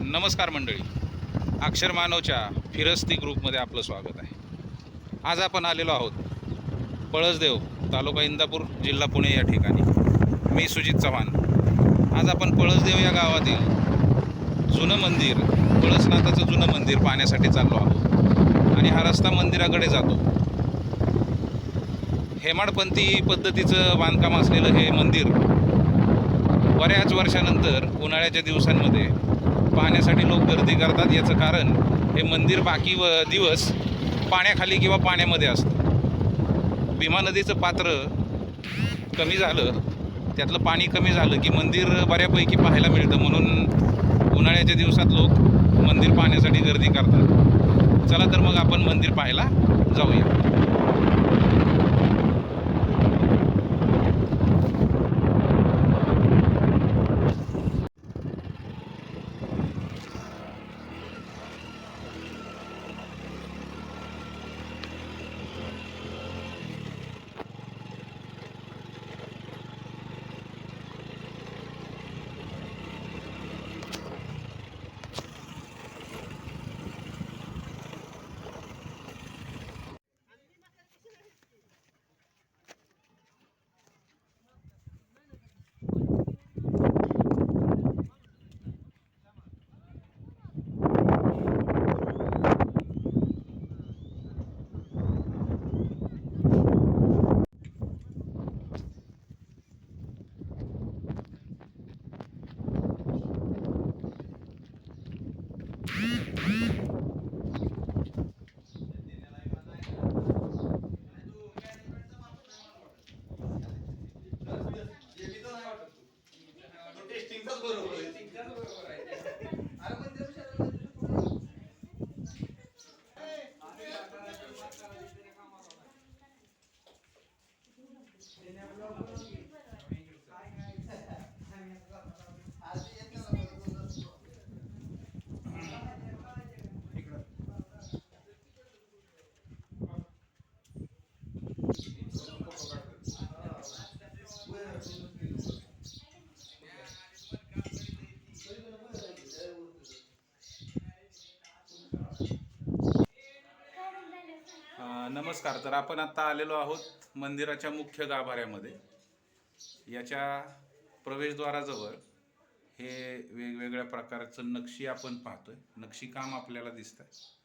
नमस्कार मंडळी. अक्षर मानवच्या फिरस्ती ग्रुपमध्ये आपलं स्वागत आहे. आज आपण आलेलो आहोत पळसदेव तालुका इंदापूर जिल्हा पुणे या ठिकाणी. मी सुजित चव्हाण. आज आपण पळसदेव या गावातील जुनं मंदिर पळसनाथाचं जुनं मंदिर पाहण्यासाठी चाललो आहोत. आणि हा रस्ता मंदिराकडे जातो. हेमाडपंथी पद्धतीचं बांधकाम असलेलं हे मंदिर बऱ्याच वर्षानंतर उन्हाळ्याच्या दिवसांमध्ये पाहण्यासाठी लोक गर्दी करतात याचं कारण हे मंदिर बाकी व दिवस पाण्याखाली किंवा पाण्यामध्ये असतं. भीमा नदीचं पात्र कमी झालं त्यातलं पाणी कमी झालं की मंदिर बऱ्यापैकी पाहायला मिळतं. म्हणून उन्हाळ्याच्या दिवसात लोक मंदिर पाहण्यासाठी गर्दी करतात. चला तर मग आपण मंदिर पाहायला जाऊया. नमस्कार. तर आपण आता आलेलो आहोत मंदिराच्या मुख्य गाभाऱ्यामध्ये. याच्या प्रवेशद्वाराजवळ हे वेगवेगळ्या प्रकारचं नक्षी आपण पाहतोय. नक्षीकाम आपल्याला दिसत आहे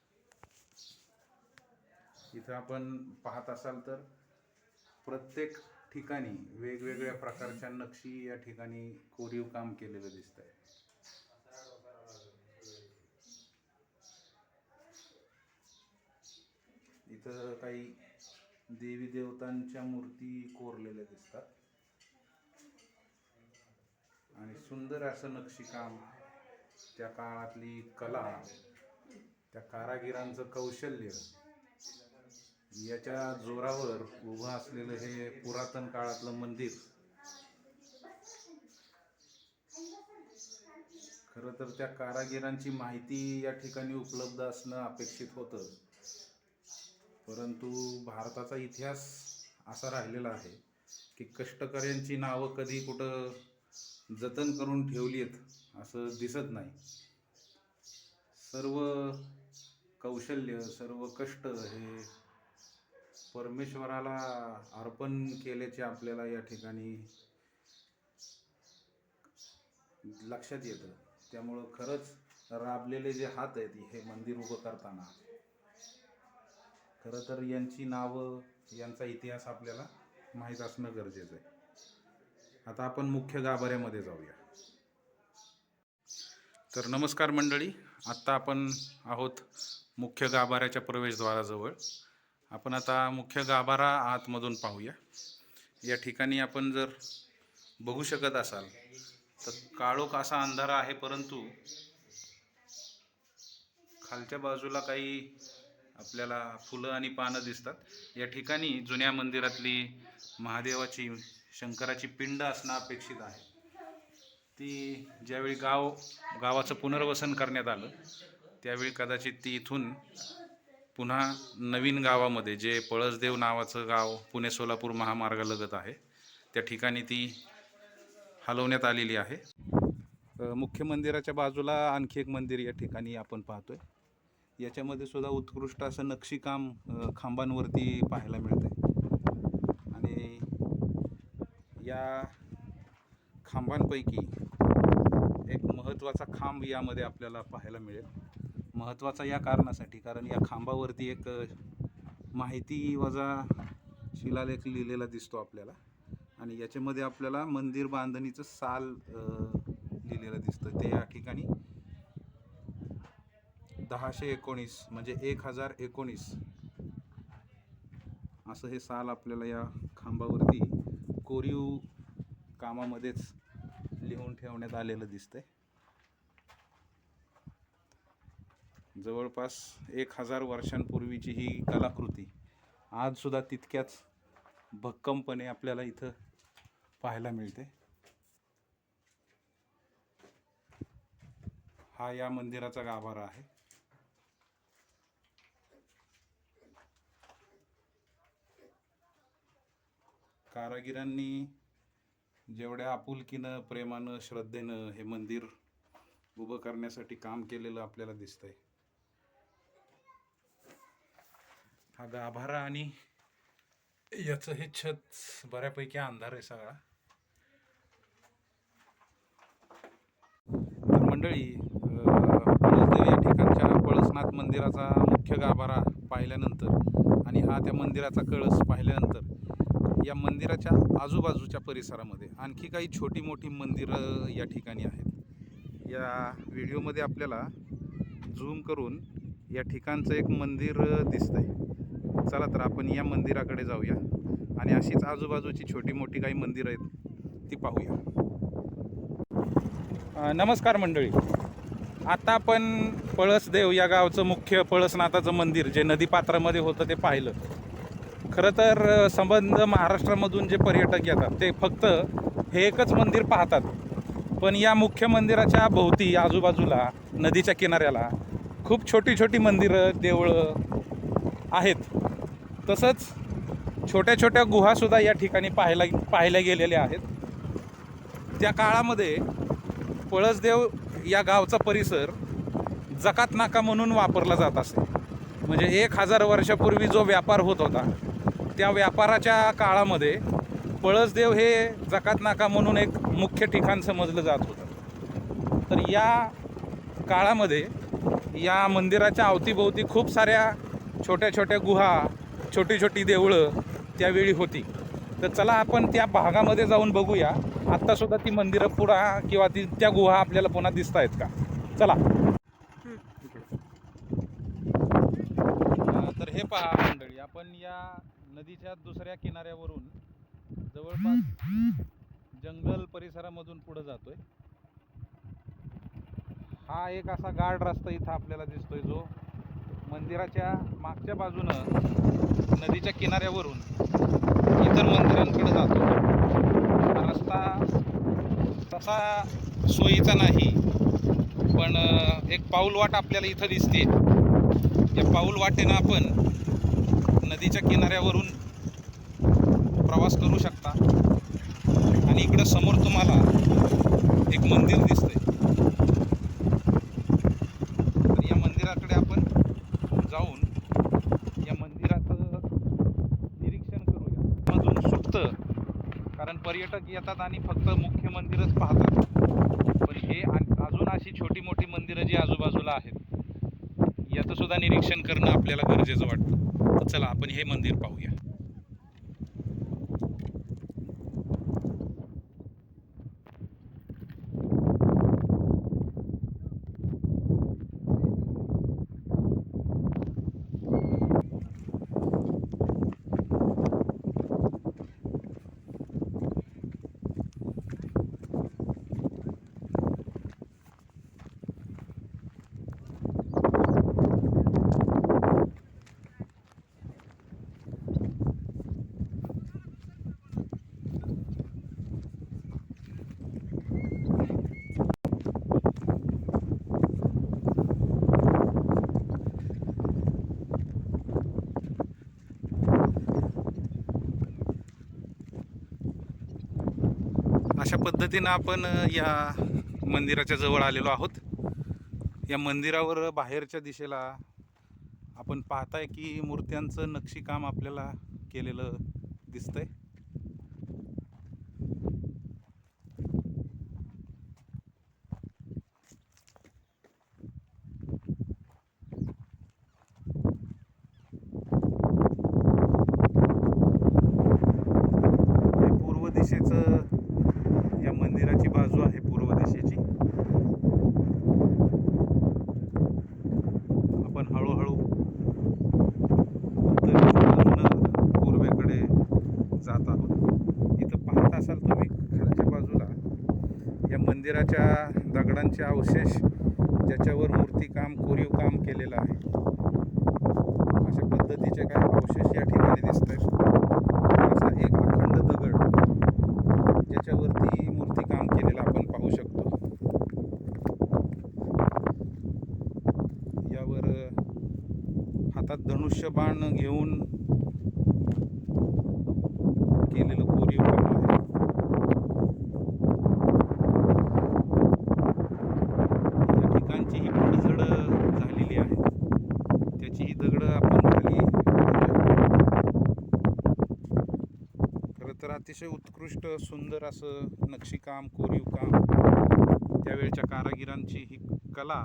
इथं आपण पाहत असाल तर प्रत्येक ठिकाणी वेगवेगळ्या प्रकारच्या नक्षी या ठिकाणी कोरीव काम केलेलं दिसत आहे इथं काही देवी देवतांच्या मूर्ती कोरलेल्या दिसतात. आणि सुंदर असं नक्षीकाम त्या काळातली कला त्या कारागिरांचं कौशल्य याच्या जोरावर उभं असलेलं हे पुरातन काळातलं मंदिर. खरं तर त्या कारागिरांची माहिती या ठिकाणी उपलब्ध असणं अपेक्षित होतं. परंतु भारताचा इतिहास असा राहिलेला आहे की कष्टकऱ्यांची नावं कधी कुठं जतन करून ठेवली आहेत असं दिसत नाही. सर्व कौशल्य सर्व कष्ट हे परमेश्वराला अर्पण केल्याचे आपल्याला या ठिकाणी लक्षात येतं. त्यामुळं खरंच राबलेले जे हात आहेत हे मंदिर उभं करताना खरं तर यांची नावं यांचा इतिहास आपल्याला माहीत असणं गरजेचं आहे. आता आपण मुख्य गाभाऱ्यामध्ये जाऊया. तर नमस्कार मंडळी आत्ता आपण आहोत मुख्य गाभाऱ्याच्या प्रवेशद्वाराजवळ. आपण आता मुख्य गाभारा आतमधून पाहूया. या ठिकाणी आपण जर बघू शकत असाल तर काळोख असा अंधारा आहे परंतु खालच्या बाजूला काही आपल्याला फुलं आणि पानं दिसतात. या ठिकाणी जुन्या मंदिरातली महादेवाची शंकराची पिंड असणं अपेक्षित आहे. ती ज्यावेळी गाव गावाचं पुनर्वसन करण्यात आलं त्यावेळी कदाचित ती इथून पुन्हा नवीन गावामध्ये जे पळसदेव नावाचं गाव पुणे सोलापूर महामार्गालगत आहे त्या ठिकाणी ती हलवण्यात आलेली आहे. मुख्य मंदिराच्या बाजूला आणखी एक मंदिर या ठिकाणी आपण पाहतोय. याच्यामध्ये सुद्धा उत्कृष्ट असं नक्षीकाम खांबांवरती पाहायला मिळतंय. आणि या खांबांपैकी एक महत्त्वाचा खांब यामध्ये आपल्याला पाहायला मिळेल. महत्त्वाचा या कारणासाठी कारण या खांबावरती एक माहिती वजा शिलालेख लिहिलेला दिसतो आपल्याला. आणि याच्यामध्ये आपल्याला मंदिर बांधणीचं साल लिहिलेलं दिसतं. ते या ठिकाणी दहाशे एकोणीस म्हणजे एक हजार एकोणीस. असं हे साल आपल्याला या खांबावरती कोरीव कामामध्येच लिहून ठेवण्यात आलेलं दिसतंय. जवळपास एक हजार वर्षांपूर्वीची ही कलाकृती आजसुद्धा तितक्याच भक्कमपणे आपल्याला इथं पाहायला मिळते. हा या मंदिराचा गाभारा आहे. कारागिरांनी जेवढ्या आपुलकीनं प्रेमानं श्रद्धेनं हे मंदिर उभं करण्यासाठी काम केलेलं आपल्याला दिसतंय. हा गाभारा आणि याचं हे छत बऱ्यापैकी अंधार आहे सगळा. तर मंडळी पळसदेव या ठिकाणच्या पळसनाथ मंदिराचा मुख्य गाभारा पाहिल्यानंतर आणि हा त्या मंदिराचा कळस पाहिल्यानंतर या मंदिराच्या आजूबाजूच्या परिसरामध्ये आणखी काही छोटी मोठी मंदिरं या ठिकाणी आहेत. या व्हिडिओमध्ये आपल्याला झूम करून या ठिकाणचं एक मंदिर दिसतंय. चला तर आपण या मंदिराकडे जाऊया आणि अशीच आजूबाजूची छोटी मोठी काही मंदिरं आहेत ती पाहूया. नमस्कार मंडळी. आता आपण पळसदेव या गावचं मुख्य पळसनाथाचं मंदिर जे नदीपात्रामध्ये होतं ते पाहिलं. खरं तर संबंध महाराष्ट्रामधून जे पर्यटक येतात ते फक्त हे एकच मंदिर पाहतात. पण या मुख्य मंदिराच्या भोवती आजूबाजूला नदीच्या किनाऱ्याला खूप छोटी छोटी मंदिरं देवळं आहेत. तसंच छोट्या छोट्या गुहासुद्धा या ठिकाणी पाहायला पाहिल्या गेलेल्या आहेत. त्या काळामध्ये पळसदेव या गावचा परिसर जकात नाका म्हणून वापरला जात असे. म्हणजे एक हजार वर्षापूर्वी जो व्यापार होत होता त्या व्यापाराच्या काळामध्ये पळसदेव हे जकात नाका म्हणून एक मुख्य ठिकाण समजलं जात होतं. तर या काळामध्ये या मंदिराच्या अवतीभोवती खूप साऱ्या छोट्या छोट्या गुहा छोटी छोटी देवळं त्यावेळी होती. तर चला आपण त्या भागामध्ये जाऊन बघूया. आत्ता सुद्धा ती मंदिरं पुढा किंवा ती त्या गुहा आपल्याला पुन्हा दिसत आहेत का? चला. तर हे पहा मंडळी आपण या नदीच्या दुसऱ्या किनाऱ्यावरून जवळपास जंगल परिसरामधून पुढे जातोय. हा एक असा गार्ड रस्ता इथं आपल्याला दिसतोय जो मंदिराच्या मागच्या बाजूनं नदीच्या किनाऱ्यावरून इतर मंदिरांकडे जातो. हा रस्ता तसा सोयीचा नाही पण एक पाऊल वाट आपल्याला इथं दिसते या पाऊल वाटेनं आपण नदीच्या किनाऱ्यावरून प्रवास करू शकता. आणि इकडं समोर तुम्हाला एक मंदिर दिसतंय. तर या मंदिराकडे आपण जाऊन या मंदिराचं निरीक्षण करूया. मधून सुटतं कारण पर्यटक येतात आणि फक्त मुख्य मंदिरच पाहतात पण हे आण- अजून अशी छोटी मोठी मंदिरं जी आजूबाजूला आहेत याचं सुद्धा निरीक्षण करणं आपल्याला गरजेचं वाटतं तर चला आपण पद्धतीनं आपण या मंदिराच्या जवळ आलेलो आहोत. या मंदिरावर बाहेरच्या दिशेला आपण पाहताय की मूर्त्यांचं नक्षीकाम आपल्याला केलेलं दिसतंय हे पूर्व दिशेचं या मंदिराची बाजू आहे पूर्व दिशेची आपण हळूहळू उत्तरेकडून पूर्वेकडे जात आहोत इथं पाहत असाल तुम्ही खालच्या बाजूला या दगडांचे अवशेष ज्याच्यावर मूर्तीकाम कोरीव काम केलेलं आहे. अशा पद्धतीचे काही अवशेष या ठिकाणी दिसत आहेत असा एक अखंड दगड ज्याच्यावरती मूर्तीकाम केलेलं आपण पाहू शकतो. यावर हातात धनुष्यबाण घेऊन केलेलं कोरीव काम आहे या ठिकाणची ही पडझड झालेली आहे त्याची ही दगड आपण खाली पाहतोय. खरं तर अतिशय उत्कृष्ट सुंदर असं नक्षीकाम कोरीवकाम त्यावेळच्या कारागिरांची ही कला.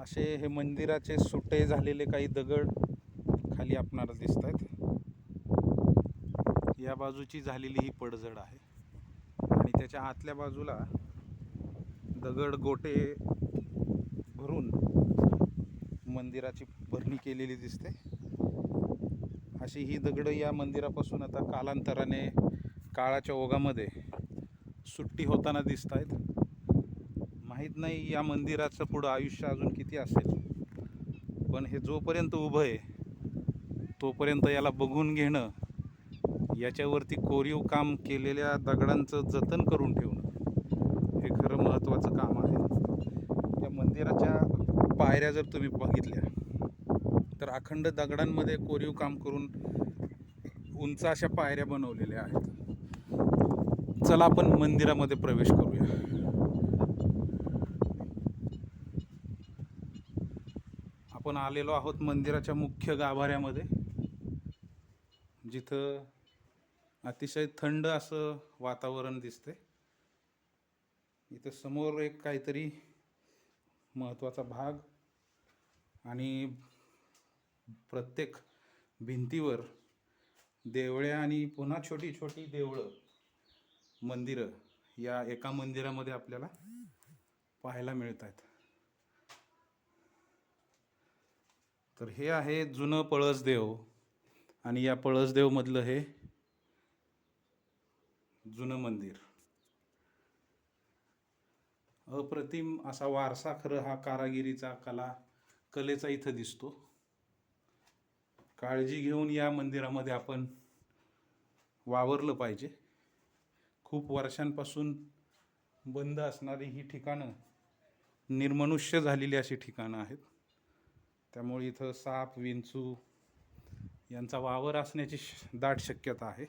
असे हे मंदिराचे सुटे झालेले काही दगड खाली आपणाला दिसत आहेत या बाजूची झालेली ही पडझड आहे. आणि त्याच्या आतल्या बाजूला दगड गोटे भरून मंदिराची भरणी केलेली दिसते. अशी ही दगडं या मंदिरापासून आता कालांतराने काळाच्या ओघामध्ये सुट्टी होताना दिसत आहेत माहीत नाही या मंदिराचं पुढं आयुष्य अजून किती असेल. पण हे जोपर्यंत उभं आहे तोपर्यंत याला बघून घेणं याच्यावरती कोरीव काम केलेल्या दगडांचं जतन करून ठेवणं हे खरं महत्त्वाचं काम आहे त्या मंदिराच्या पायऱ्या जर तुम्ही बघितल्या तर अखंड दगडांमध्ये कोरीव काम करून उंच अशा पायऱ्या बनवलेल्या आहेत. चला आपण मंदिरामध्ये प्रवेश करूया. आपण आलेलो आहोत मंदिराच्या मुख्य गाभाऱ्यामध्ये जिथं अतिशय थंड असं वातावरण दिसते इथं समोर एक काहीतरी महत्त्वाचा भाग आणि प्रत्येक भिंतीवर देवळ्या आणि पुन्हा छोटी छोटी देवळं मंदिरं या एका मंदिरामध्ये आपल्याला पाहायला मिळत आहेत तर हे आहे जुनं पळसदेव आणि या पळसदेवमधलं हे जुनं मंदिर. अप्रतिम असा वारसा खरं हा कारागिरीचा कला कलेचा इथं दिसतो. काळजी घेऊन या मंदिरामध्ये आपण वावरलं पाहिजे. खूप वर्षांपासून बंद असणारी ही ठिकाणं निर्मनुष्य झालेली अशी ठिकाणं आहेत. त्यामुळे इथं साप विंचू यांचा वावर असण्याची श- दाट शक्यता आहे.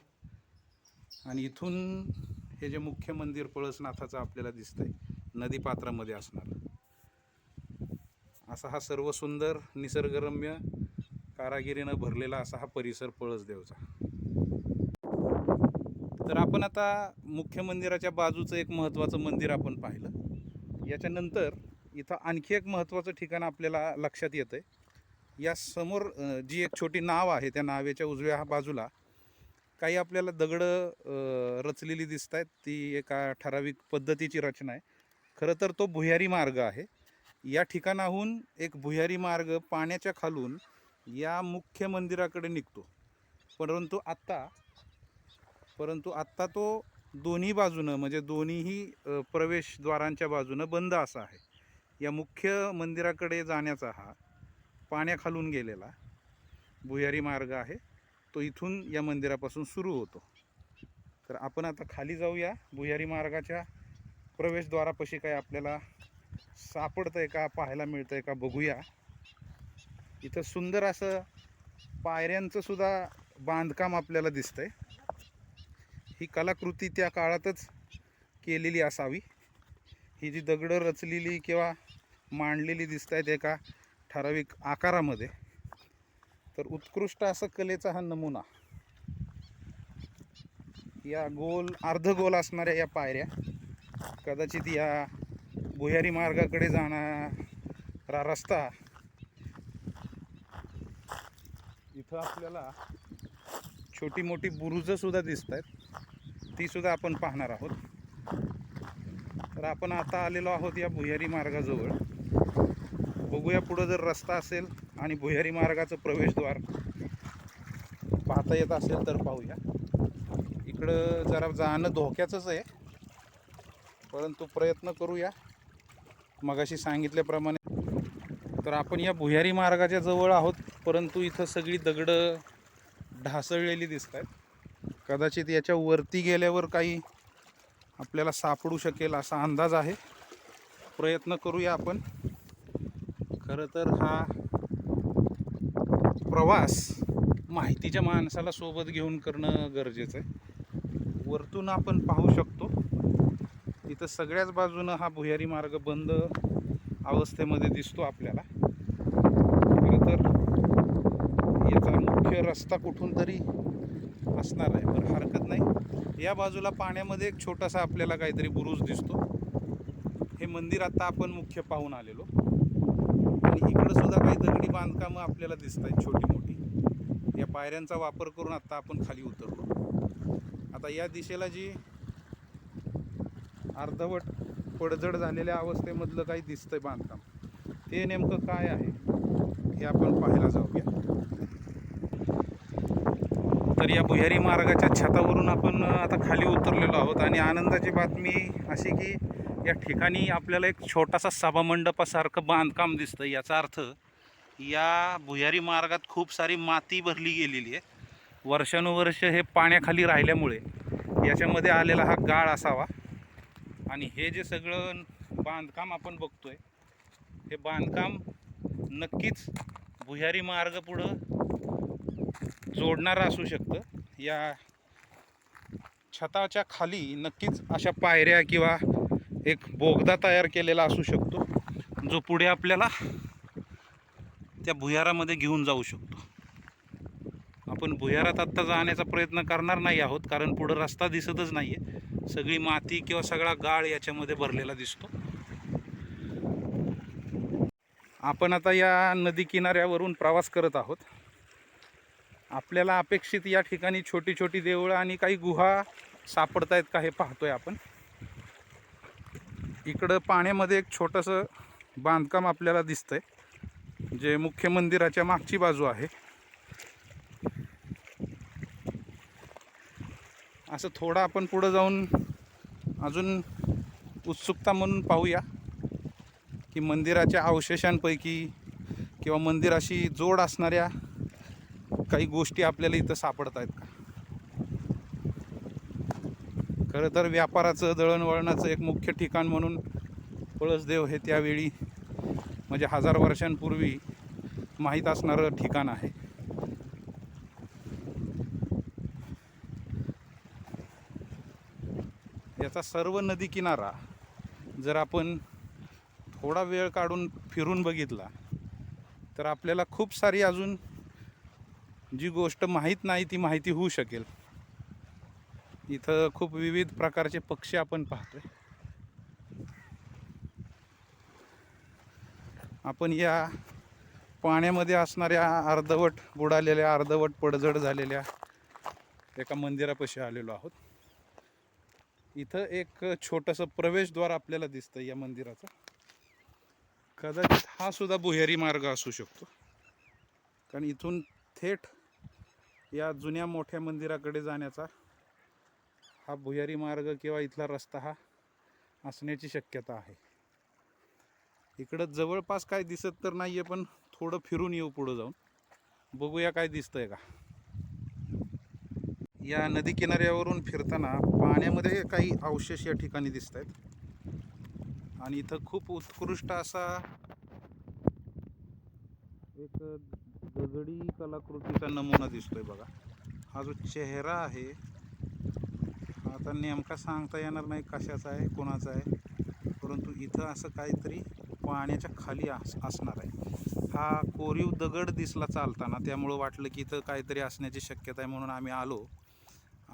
आणि इथून हे जे मुख्य मंदिर पळसनाथाचं आपल्याला दिसतंय नदीपात्रामध्ये असणारं. असा हा सर्व सुंदर निसर्गरम्य कारागिरीनं भरलेला असा हा परिसर पळसदेवचा तर आपण आता मुख्य मंदिराच्या बाजूचं एक महत्त्वाचं मंदिर आपण पाहिलं. याच्यानंतर इथं आणखी एक महत्त्वाचं ठिकाण आपल्याला लक्षात येतं आहे या समोर जी एक छोटी नाव आहे त्या नावेच्या उजव्या बाजूला काही आपल्याला दगडं रचलेली दिसत आहेत ती एका ठराविक पद्धतीची रचना आहे. खरं तर तो भुयारी मार्ग आहे. या ठिकाणाहून एक भुयारी मार्ग पाण्याच्या खालून या मुख्य मंदिराकडे निघतो. परंतु आत्ता परंतु आत्ता तो दोन्ही बाजूनं म्हणजे दोन्हीही प्रवेशद्वारांच्या बाजूनं बंद असा आहे. या मुख्य मंदिराकडे जाण्याचा हा पाण्याखालून गेलेला भुयारी मार्ग आहे. तो इथून या मंदिरापासून सुरू होतो. तर आपण आता खाली जाऊया. भुयारी मार्गाच्या प्रवेशद्वारापाशी काय आपल्याला सापडतंय का पाहायला मिळतंय का बघूया. इथं सुंदर असं पायऱ्यांचं सुद्धा बांधकाम आपल्याला दिसतंय. ही कलाकृती त्या काळातच केलेली असावी. ही जी दगडं रचलेली किंवा मांडलेली दिसत आहेत एका ठराविक आकारामध्ये. तर उत्कृष्ट असं कलेचा हा नमुना. या गोल अर्धगोल असणाऱ्या या पायऱ्या कदाचित या भुयारी मार्गाकडे जाणारा रस्ता. इथं आपल्याला छोटी मोठी बुरुजंसुद्धा दिसत आहेत. तीसुद्धा आपण पाहणार आहोत. तर आपण आता आलेलो आहोत या भुयारी मार्गाजवळ. बघूया पुढं जर रस्ता असेल आणि भुयारी मार्गाचं प्रवेशद्वार पाहता येत असेल तर पाहूया. इकडं जरा जाणं धोक्याचंच आहे. परंतु प्रयत्न करूया. मगाशी सांगितल्याप्रमाणे तर आपण या भुयारी मार्गाच्या जवळ आहोत परंतु इथं सगळी दगडं ढासळलेली दिसत आहेत कदाचित याच्या वरती गेल्यावर काही आपल्याला सापडू शकेल असा अंदाज आहे. प्रयत्न करूया आपण. खरं तर हा प्रवास माहितीच्या माणसाला सोबत घेऊन करणं गरजेचं आहे. वरतून आपण पाहू शकतो. इथं सगळ्याच बाजूनं हा भुयारी मार्ग बंद अवस्थेमध्ये दिसतो आपल्याला. खरं तर याचा मुख्य रस्ता कुठून तरी असणार आहे पण हरकत नाही. या बाजूला पाण्यामध्ये एक छोटासा आपल्याला काहीतरी बुरुज दिसतो. हे मंदिर आता आपण मुख्य पाहून आलेलो. आणि इकडं सुद्धा काही दगडी बांधकामं आपल्याला दिसत आहेत छोटी मोठी. या पायऱ्यांचा वापर करून आत्ता आपण खाली उतरलो. आता या दिशेला जी अर्धवट पडझड झालेल्या अवस्थेमधलं काही दिसतंय बांधकाम. ते नेमकं काय आहे हे आपण पाहायला जाऊया. तर या भुयारी मार्गाच्या छतावरून आपण आता खाली उतरलेलो आहोत आणि आनंदाची बातमी अशी की या ठिकाणी आपल्याला एक छोटासा सभामंडपासारखं बांधकाम दिसतं याचा अर्थ या भुयारी मार्गात खूप सारी माती भरली गेलेली आहे. वर्षानुवर्ष हे पाण्याखाली राहिल्यामुळे याच्यामध्ये आलेला हा गाळ असावा. आणि हे जे सगळं बांधकाम आपण बघतोय हे बांधकाम नक्कीच भुयारी मार्ग पुढं जोडणारं असू शकतं. या छताच्या खाली नक्कीच अशा पायऱ्या किंवा एक बोगदा तयार केलेला असू शकतो जो पुढे आपल्याला त्या भुयारामध्ये घेऊन जाऊ शकतो. आपण भुयारात आत्ता जाण्याचा प्रयत्न करणार नाही आहोत कारण पुढं रस्ता दिसतच नाही आहे सगळी माती किंवा सगळा गाळ याच्यामध्ये भरलेला दिसतो. आपण आता या नदी किनाऱ्यावरून प्रवास करत आहोत. आपल्याला अपेक्षित या ठिकाणी छोटी छोटी देवळं आणि काही गुहा सापडत आहेत का हे पाहतोय आपण. इकडं पाण्यामध्ये एक छोटंसं बांधकाम आपल्याला दिसतंय जे मुख्य मंदिराच्या मागची बाजू आहे. असं थोडं आपण पुढं जाऊन अजून उत्सुकता म्हणून पाहूया की मंदिराच्या अवशेषांपैकी किंवा मंदिराशी जोड असणाऱ्या काही गोष्टी आपल्याला इथं सापडत आहेत का? खरं तर व्यापाराचं दळणवळणाचं एक मुख्य ठिकाण म्हणून पळसदेव हे त्यावेळी म्हणजे हजार वर्षांपूर्वी माहीत असणारं ठिकाण आहे. आता सर्व नदी किनारा जर आपण थोडा वेळ काढून फिरून बघितला तर आपल्याला खूप सारी अजून जी गोष्ट माहीत नाही ती माहिती होऊ शकेल. इथं खूप विविध प्रकारचे पक्षी आपण पाहतोय. आपण या पाण्यामध्ये असणाऱ्या अर्धवट बुडालेल्या अर्धवट पडझड झालेल्या एका मंदिरापाशी आलेलो आहोत. इथं एक छोटंसं प्रवेशद्वार आपल्याला दिसतं या मंदिराचं. कदाचित हा सुद्धा बुहेरी मार्ग असू शकतो. कारण इथून थेट या जुन्या मोठ्या मंदिराकडे जाण्याचा हा भुयारी मार्ग किंवा इथला रस्ता हा असण्याची शक्यता आहे. इकडं जवळपास काय दिसत तर नाही आहे पण थोडं फिरून येऊ पुढं जाऊन. बघूया काय दिसतंय का. या नदी किनाऱ्यावरून फिरताना पाण्यामध्ये काही अवशेष या ठिकाणी दिसत आहेत आणि इथं खूप उत्कृष्ट असा एक दगडी कलाकृतीचा नमुना दिसतोय बघा. हा जो चेहरा आहे आता नेमका सांगता येणार नाही कशाचा आहे कोणाचा आहे परंतु इथं असं काहीतरी पाण्याच्या खाली अस असणार आहे. हा कोरीव दगड दिसला चालताना त्यामुळं वाटलं की इथं काहीतरी असण्याची शक्यता आहे म्हणून आम्ही आलो.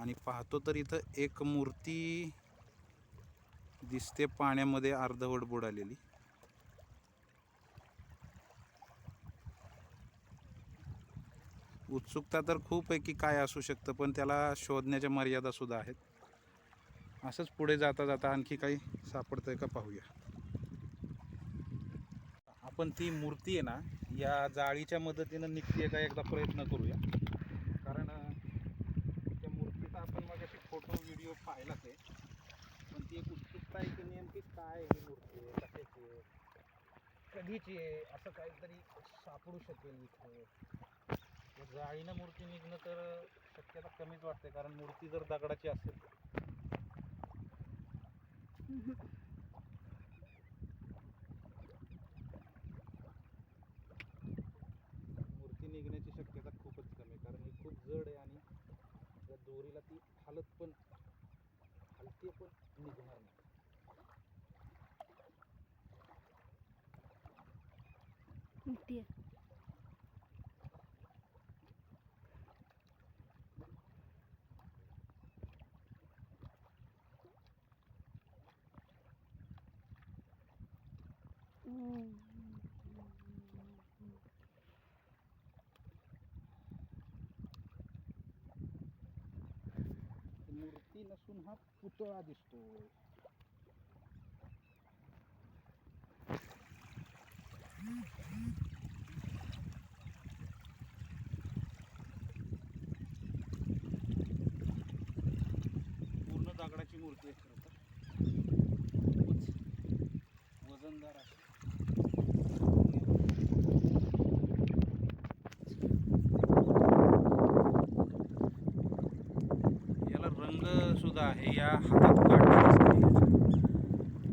आणि पाहतो तर इथं एक मूर्ती दिसते पाण्यामध्ये अर्धवट बुडालेली. उत्सुकता तर खूप आहे की काय असू शकतं पण त्याला शोधण्याच्या मर्यादा सुद्धा आहेत. असंच पुढे जाता जाता आणखी काही सापडतंय का पाहूया. आपण ती मूर्ती आहे ना या जाळीच्या मदतीनं निघते का एकदा प्रयत्न करूया कारण अं, त्या मूर्तीचा आपण मग फोटो व्हिडिओ पाहिलाच आहे पण ती एक उत्सुकता आहे की नेमकी काय आहे ही मूर्ती आहे कशाची आहे कधीची आहे असं काहीतरी सापडू शकेल इथे. जाळीनं मूर्ती निघणं तर शक्यता कमीच वाटते कारण मूर्ती जर दगडाची असेल. मूर्ती निघण्याची शक्यता खूपच कमी आहे कारण ही खूप जड आहे आणि त्या दोरीला ती हालत पण हलते पण निघणार नाही. मोठी आहे मूर्ती नसून हा पुतळा दिसतोय खूपच वजनदार याला रंग सुद्धा आहे. या हातात काढलं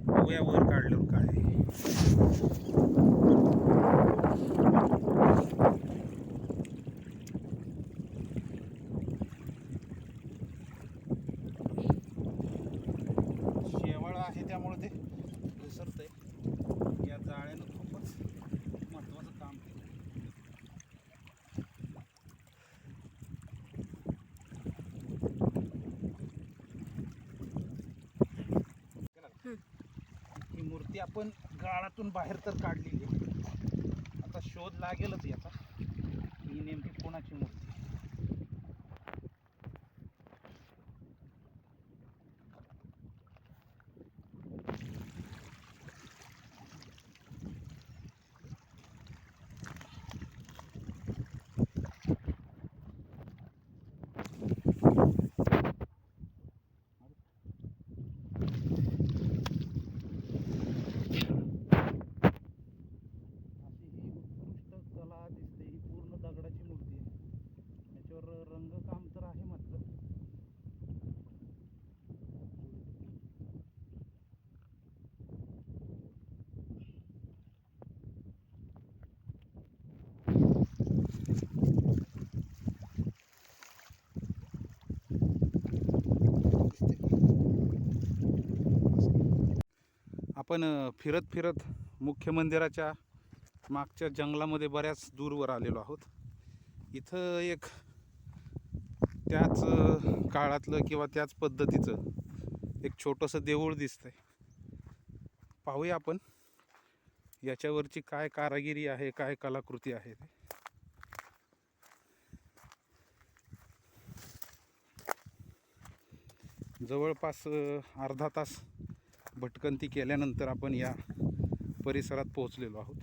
बघूया वर काढल्यावर काय आहे. शेवाळ आहे त्यामुळे ते घसरतंय या जाळ्यानं खूपच महत्वाचं काम केलं ही आपण गाळातून बाहेर तर काढलेली आता शोध लागेलच याचा. ही नेमकी कोणाची मूर्ती आहे. अशी ही उत्कृष्ट कला दिसते ही पूर्ण दगडाची मूर्ती आहे याच्यावर रंगकाम तर आहे मात्र आपण फिरत फिरत मुख्य मंदिराच्या मागच्या जंगलामध्ये बऱ्याच दूरवर आलेलो आहोत. इथं एक त्याच काळातलं किंवा त्याच पद्धतीचं एक छोटंसं देऊळ दिसतंय. पाहूया आपण याच्यावरची काय कारागिरी आहे काय कलाकृती आहे ते. जवळपास अर्धा तास भटकंती केल्यानंतर आपण या परिसरात पोहोचलेलो आहोत.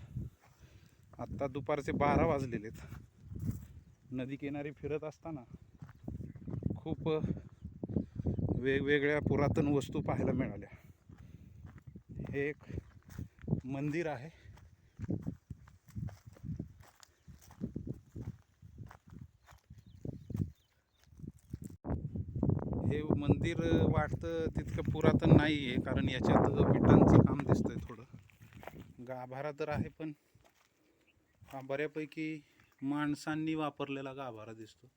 आत्ता दुपारचे बारा वाजलेले आहेत. नदीकिनारी फिरत असताना खूप वेगवेगळ्या पुरातन वस्तू पाहायला मिळाल्या. हे एक मंदिर आहे हे मंदिर वाटतं तितकं पुरातन नाही आहे कारण याच्यात विटांचं काम दिसतंय थोडं. गाभारा तर आहे पण हा बऱ्यापैकी माणसांनी वापरलेला गाभारा दिसतो.